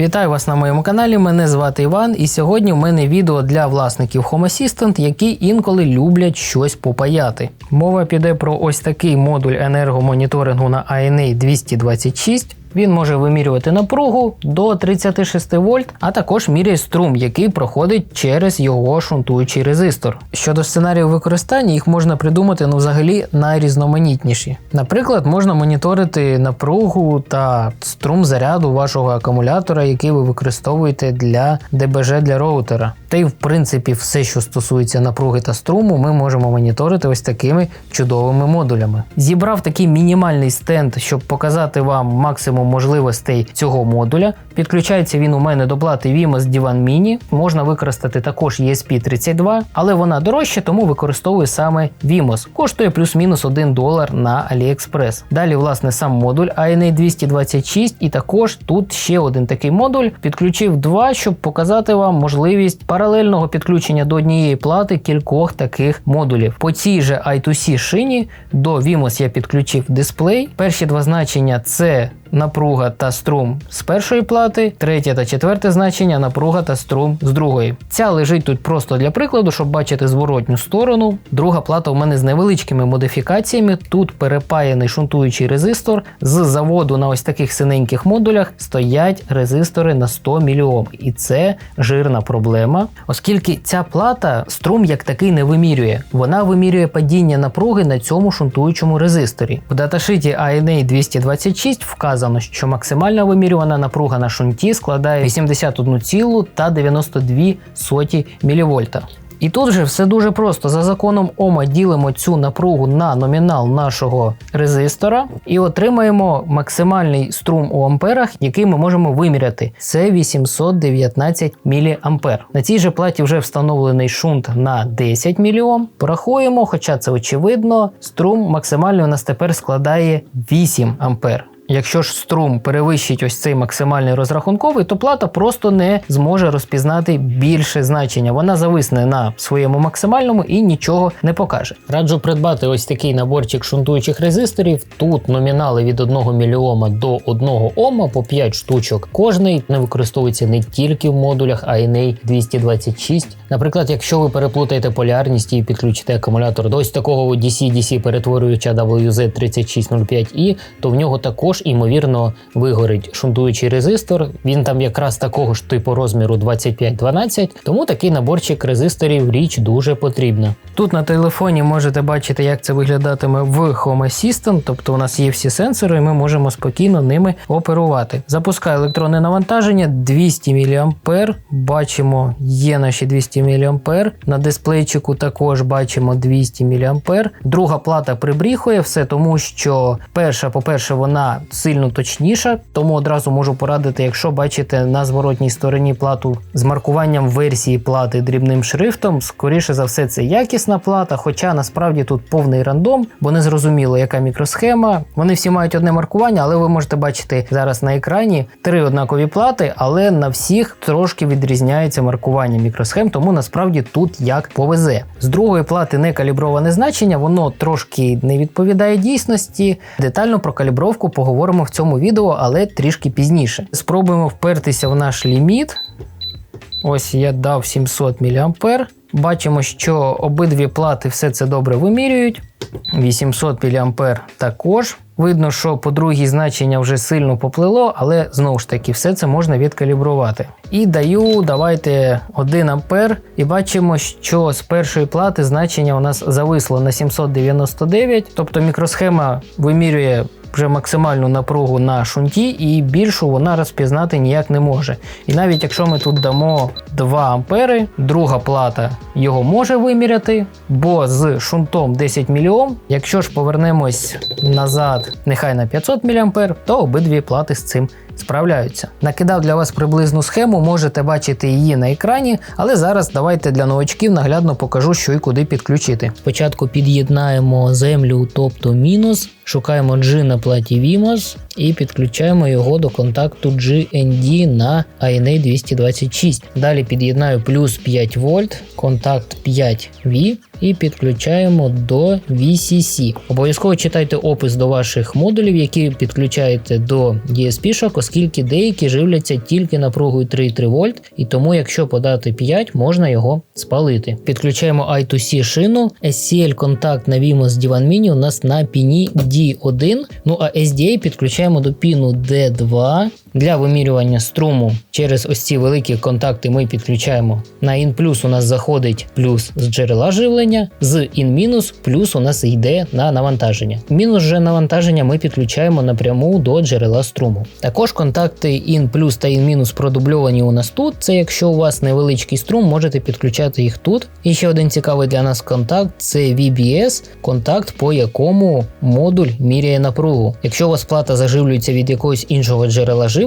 Вітаю вас на моєму каналі. Мене звати Іван, і сьогодні в мене відео для власників Home Assistant, які інколи люблять щось попаяти. Мова піде про ось такий модуль енергомоніторингу на ANA 226. Він може вимірювати напругу до 36 вольт, а також міряє струм, який проходить через його шунтуючий резистор. Щодо сценаріїв використання, їх можна придумати ну взагалі найрізноманітніші. Наприклад, можна моніторити напругу та струм заряду вашого акумулятора, який ви використовуєте для ДБЖ для роутера. Та й в принципі все, що стосується напруги та струму, ми можемо моніторити ось такими чудовими модулями. Зібрав такий мінімальний стенд, щоб показати вам максимум можливостей цього модуля. Підключається він у мене до плати Vimos Divan Mini. Можна використати також ESP32, але вона дорожча, тому використовую саме Vimos. Коштує плюс-мінус 1 долар на AliExpress. Далі, власне, сам модуль ANA 226, і також тут ще один такий модуль. Підключив два, щоб показати вам можливість паралельного підключення до однієї плати кількох таких модулів. По цій же I2C шині до Vimos я підключив дисплей. Перші два значення це напруга та струм з першої плати, третє та четверте значення напруга та струм з другої. Ця лежить тут просто для прикладу, щоб бачити зворотню сторону. Друга плата у мене з невеличкими модифікаціями. Тут перепаяний шунтуючий резистор. З заводу на ось таких синеньких модулях стоять резистори на 100 мОм. І це жирна проблема, оскільки ця плата струм як такий не вимірює. Вона вимірює падіння напруги на цьому шунтуючому резисторі. В даташиті ANA 226 вказано вказано, що максимальна вимірювана напруга на шунті складає 81,92 мВ. І тут же все дуже просто. За законом Ома ділимо цю напругу на номінал нашого резистора і отримаємо максимальний струм у амперах, який ми можемо виміряти. Це 819 мА. На цій же платі вже встановлений шунт на 10 мільйом. Порахуємо, хоча це очевидно, струм максимальний у нас тепер складає 8 ампер. Якщо ж струм перевищить ось цей максимальний розрахунковий, то плата просто не зможе розпізнати більше значення. Вона зависне на своєму максимальному і нічого не покаже. Раджу придбати ось такий наборчик шунтуючих резисторів. Тут номінали від 1 мільйома до 1 Ома по 5 штучок. Кожний не використовується не тільки в модулях ANA 226. Наприклад, якщо ви переплутаєте полярність і підключите акумулятор до ось такого DC-DC перетворююча WZ3605i, то в нього також також, ймовірно, вигорить шунтуючий резистор. Він там якраз такого ж типу розміру 2512, тому такий наборчик резисторів річ дуже потрібна. Тут на телефоні можете бачити, як це виглядатиме в Home Assistant, тобто у нас є всі сенсори, і ми можемо спокійно ними оперувати. Запускаю електронне навантаження 200 мА. Бачимо, є наші 200 мА. На дисплейчику також бачимо 200 мА. Друга плата прибріхує все, тому що перша, по-перше, вона сильно точніша, тому одразу можу порадити, якщо бачите на зворотній стороні плату з маркуванням версії плати дрібним шрифтом, скоріше за все, це якісна плата, хоча насправді тут повний рандом, бо не зрозуміло, яка мікросхема. Вони всі мають одне маркування, але ви можете бачити зараз на екрані три однакові плати, але на всіх трошки відрізняється маркування мікросхем, тому насправді тут як повезе. З другої плати не каліброване значення, воно трошки не відповідає дійсності. Детально про калібровку поговоримо поговоримо в цьому відео, але трішки пізніше. Спробуємо впертися в наш ліміт. Ось я дав 700 мА. Бачимо, що обидві плати все це добре вимірюють. 800 мА також. Видно, що по другій значення вже сильно поплило, але знову ж таки все це можна відкалібрувати. І даю, давайте 1 А, і бачимо, що з першої плати значення у нас зависло на 799, тобто мікросхема вимірює вже максимальну напругу на шунті, і більшу вона розпізнати ніяк не може. І навіть якщо ми тут дамо 2 ампери, друга плата його може виміряти, бо з шунтом 10 мільйом, якщо ж повернемось назад, нехай на 500 мА, то обидві плати з цим справляються. Накидав для вас приблизну схему, можете бачити її на екрані, але зараз давайте для новачків наглядно покажу, що і куди підключити. Спочатку під'єднаємо землю, тобто мінус, шукаємо G на платі Vimos і підключаємо його до контакту GND на ANA 226. Далі під'єднаю плюс 5 вольт, контакт 5V і підключаємо до VCC. Обов'язково читайте опис до ваших модулів, які підключаєте до DSP, оскільки деякі живляться тільки напругою 3,3 вольт, і тому, якщо подати 5, можна його спалити. Підключаємо I2C шину, SCL контакт на Vimos Divan Mini у нас на піні D1, ну а SDA підключаємо до піну D2. Для вимірювання струму через ось ці великі контакти ми підключаємо на IN плюс у нас заходить плюс з джерела живлення, з IN мінус плюс у нас йде на навантаження. Мінус же навантаження ми підключаємо напряму до джерела струму. Також контакти IN плюс та IN мінус продубльовані у нас тут. Це якщо у вас невеличкий струм, можете підключати їх тут. І ще один цікавий для нас контакт це VBS, контакт, по якому модуль міряє напругу. Якщо у вас плата заживлюється від якогось іншого джерела живлення,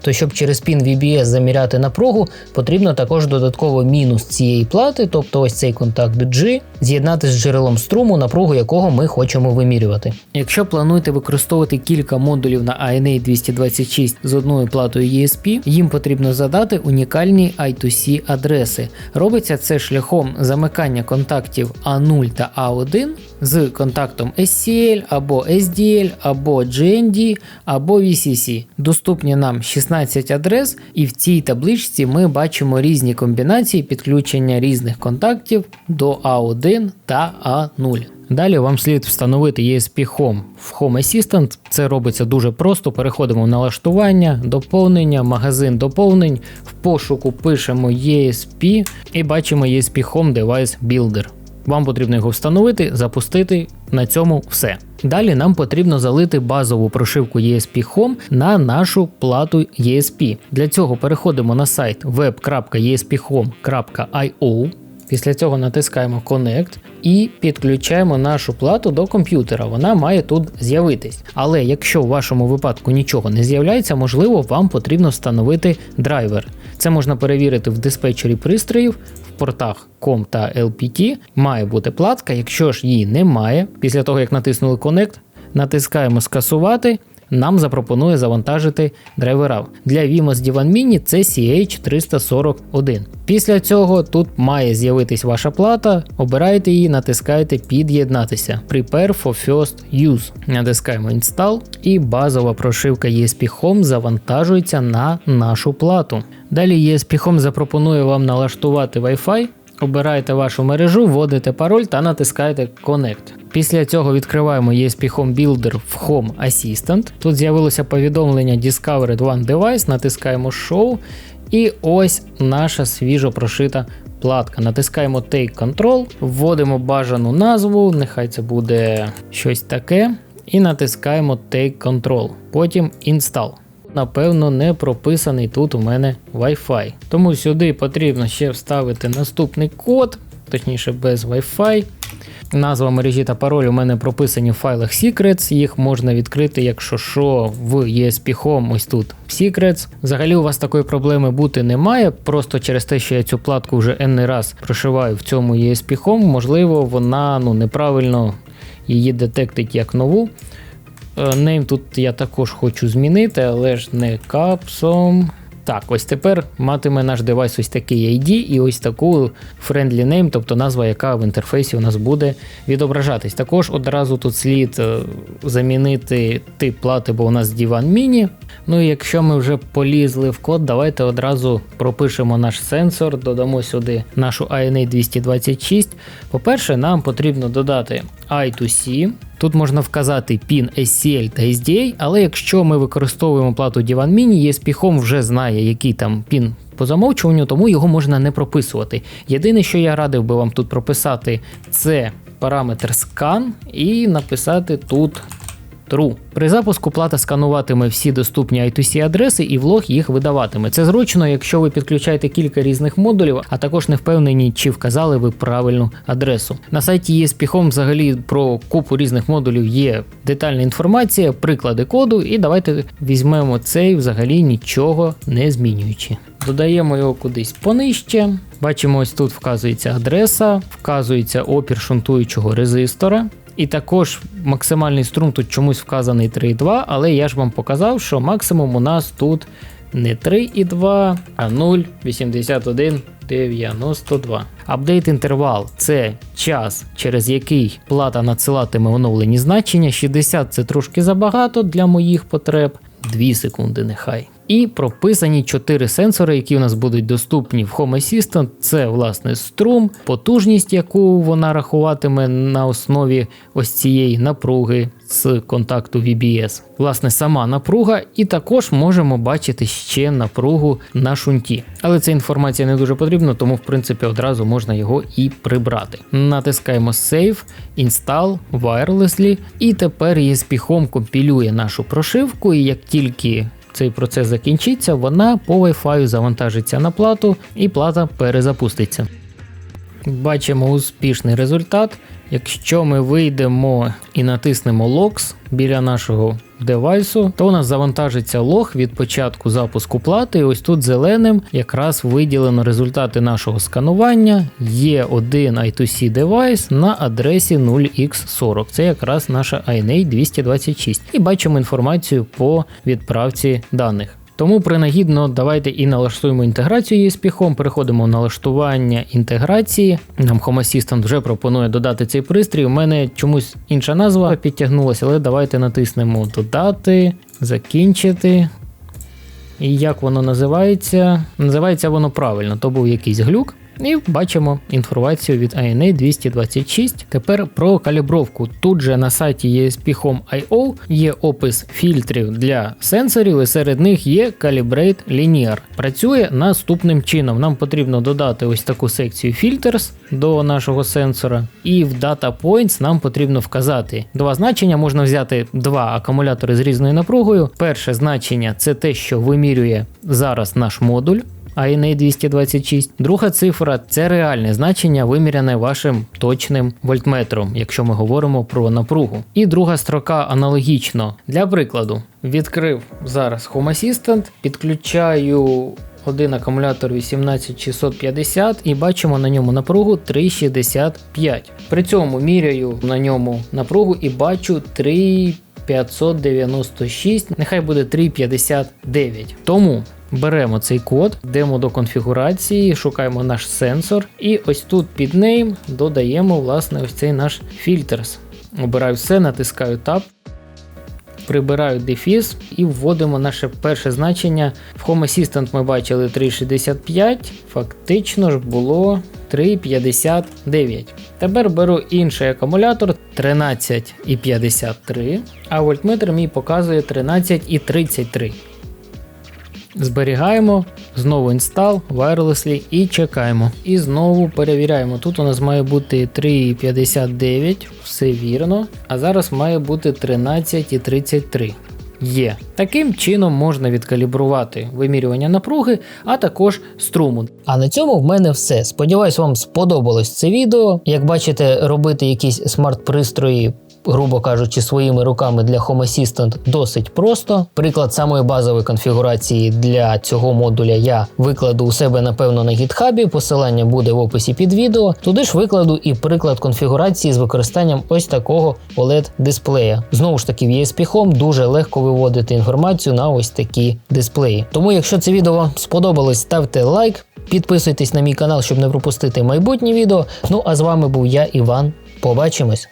то щоб через пін VBS заміряти напругу, потрібно також додатково мінус цієї плати, тобто ось цей контакт G, з'єднати з джерелом струму, напругу якого ми хочемо вимірювати. Якщо плануєте використовувати кілька модулів на ANA 226 з одною платою ESP, їм потрібно задати унікальні I2C адреси. Робиться це шляхом замикання контактів A0 та A1 з контактом SCL або SDL, або GND, або VCC. Доступні нам 16 адрес, і в цій табличці ми бачимо різні комбінації підключення різних контактів до A1 та A0. Далі вам слід встановити ESP Home в Home Assistant. Це робиться дуже просто. Переходимо в налаштування, доповнення, магазин доповнень. В пошуку пишемо ESP і бачимо ESP Home Device Builder. Вам потрібно його встановити, запустити. На цьому все. Далі нам потрібно залити базову прошивку ESP Home на нашу плату ESP. Для цього переходимо на сайт web.espHome.io. Після цього натискаємо Connect і підключаємо нашу плату до комп'ютера. Вона має тут з'явитись. Але якщо в вашому випадку нічого не з'являється, можливо, вам потрібно встановити драйвер. Це можна перевірити в диспетчері пристроїв. В портах COM та LPT має бути платка. Якщо ж її немає, після того як натиснули Connect, натискаємо скасувати. Нам запропонує завантажити драйвера. Для Vimos Divan Mini це CH341. Після цього тут має з'явитись ваша плата, обираєте її, натискаєте під'єднатися. Prepare for first use. Натискаємо Install і базова прошивка ESP Home завантажується на нашу плату. Далі ESP Home запропонує вам налаштувати Wi-Fi. Обираєте вашу мережу, вводите пароль та натискаєте Connect. Після цього відкриваємо ESP Home Builder в Home Assistant. Тут з'явилося повідомлення Discovered One Device, натискаємо Show. І ось наша свіжо прошита платка. Натискаємо Take Control, вводимо бажану назву, нехай це буде щось таке. І натискаємо Take Control. Потім Install. Напевно, не прописаний тут у мене Wi-Fi. Тому сюди потрібно ще вставити наступний код, точніше без Wi-Fi. Назва мережі та пароль у мене прописані в файлах Secrets, їх можна відкрити, якщо що, в ESP Home, ось тут Secrets. Взагалі у вас такої проблеми бути не має, просто через те, що я цю платку вже n раз прошиваю в цьому ESP Home, можливо, вона ну, неправильно її детектить як нову. Name тут я також хочу змінити, але ж не капсом. Так, ось тепер матиме наш девайс ось такий ID і ось таку friendly name, тобто назва, яка в інтерфейсі у нас буде відображатись. Також одразу тут слід замінити тип плати, бо у нас Divan Mini. Ну і якщо ми вже полізли в код, давайте одразу пропишемо наш сенсор, додамо сюди нашу INA 226. По-перше, нам потрібно додати I2C. Тут можна вказати PIN SCL та SDA, але якщо ми використовуємо плату Divan Mini, ESP Home вже знає, який там PIN по замовчуванню, тому його можна не прописувати. Єдине, що я радив би вам тут прописати, це параметр scan і написати тут True. При запуску плата скануватиме всі доступні I2C адреси і влог їх видаватиме. Це зручно, якщо ви підключаєте кілька різних модулів, а також не впевнені, чи вказали ви правильну адресу. На сайті ESP Home взагалі про купу різних модулів є детальна інформація, приклади коду, і давайте візьмемо цей взагалі нічого не змінюючи. Додаємо його кудись понижче. Бачимо, ось тут вказується адреса, вказується опір шунтуючого резистора. І також максимальний струм тут чомусь вказаний 3,2, але я ж вам показав, що максимум у нас тут не 3,2, а 0,81 92. Апдейт інтервал це час, через який плата надсилатиме оновлені значення. 60 це трошки забагато для моїх потреб. 2 секунди нехай. І прописані 4 сенсори, які у нас будуть доступні в Home Assistant. Це власне струм, потужність, яку вона рахуватиме на основі ось цієї напруги з контакту VBS. Власне, сама напруга, і також можемо бачити ще напругу на шунті. Але ця інформація не дуже потрібна, тому в принципі одразу можна його і прибрати. Натискаємо Save, Install wirelessly, і тепер ESP Home компілює нашу прошивку, і як тільки цей процес закінчиться, вона по Wi-Fi завантажиться на плату і плата перезапуститься. Бачимо успішний результат. Якщо ми вийдемо і натиснемо Logs біля нашого девайсу, то у нас завантажиться лог від початку запуску плати. І ось тут зеленим якраз виділено результати нашого сканування. Є один I2C девайс на адресі 0x40. Це якраз наша INA 226. І бачимо інформацію по відправці даних. Тому принагідно давайте і налаштуємо інтеграцію ESP Home, переходимо в налаштування інтеграції. Нам Home Assistant вже пропонує додати цей пристрій. У мене чомусь інша назва підтягнулася, але давайте натиснемо Додати, закінчити. І як воно називається? Називається воно правильно, то був якийсь глюк. І бачимо інформацію від INA 226. Тепер про калібровку. Тут же на сайті ESP Home.io є опис фільтрів для сенсорів, і серед них є Calibrate Linear. Працює наступним чином. Нам потрібно додати ось таку секцію Filters до нашого сенсора, і в Data Points нам потрібно вказати два значення. Можна взяти два акумулятори з різною напругою. Перше значення це те, що вимірює зараз наш модуль. INA 226. Друга цифра це реальне значення, виміряне вашим точним вольтметром, якщо ми говоримо про напругу. І друга строка аналогічно. Для прикладу, відкрив зараз Home Assistant, підключаю один акумулятор 18650 і бачимо на ньому напругу 3,65. При цьому міряю на ньому напругу і бачу 3. 596, нехай буде 3,59. Тому беремо цей код, йдемо до конфігурації, шукаємо наш сенсор, і ось тут під name додаємо власне ось цей наш фільтрс. Обираю все, натискаю Tab, прибираю дефіс і вводимо наше перше значення. В Home Assistant ми бачили 3,65, фактично ж було 3,59. Тепер беру інший акумулятор 13,53, а вольтметр мій показує 13,33. Зберігаємо, знову install, wirelessly і чекаємо. І знову перевіряємо. Тут у нас має бути 3,59, все вірно. А зараз має бути 13,33. Є. Таким чином можна відкалібрувати вимірювання напруги, а також струму. А на цьому в мене все. Сподіваюсь, вам сподобалось це відео. Як бачите, робити якісь смарт-пристрої. Грубо кажучи, своїми руками для Home Assistant досить просто. Приклад самої базової конфігурації для цього модуля я викладу у себе, напевно, на гітхабі. Посилання буде в описі під відео. Туди ж викладу і приклад конфігурації з використанням ось такого oled дисплея. Знову ж таки, в ESP Home дуже легко виводити інформацію на ось такі дисплеї. Тому, якщо це відео сподобалось, ставте лайк, підписуйтесь на мій канал, щоб не пропустити майбутні відео. Ну а з вами був я, Іван. Побачимось!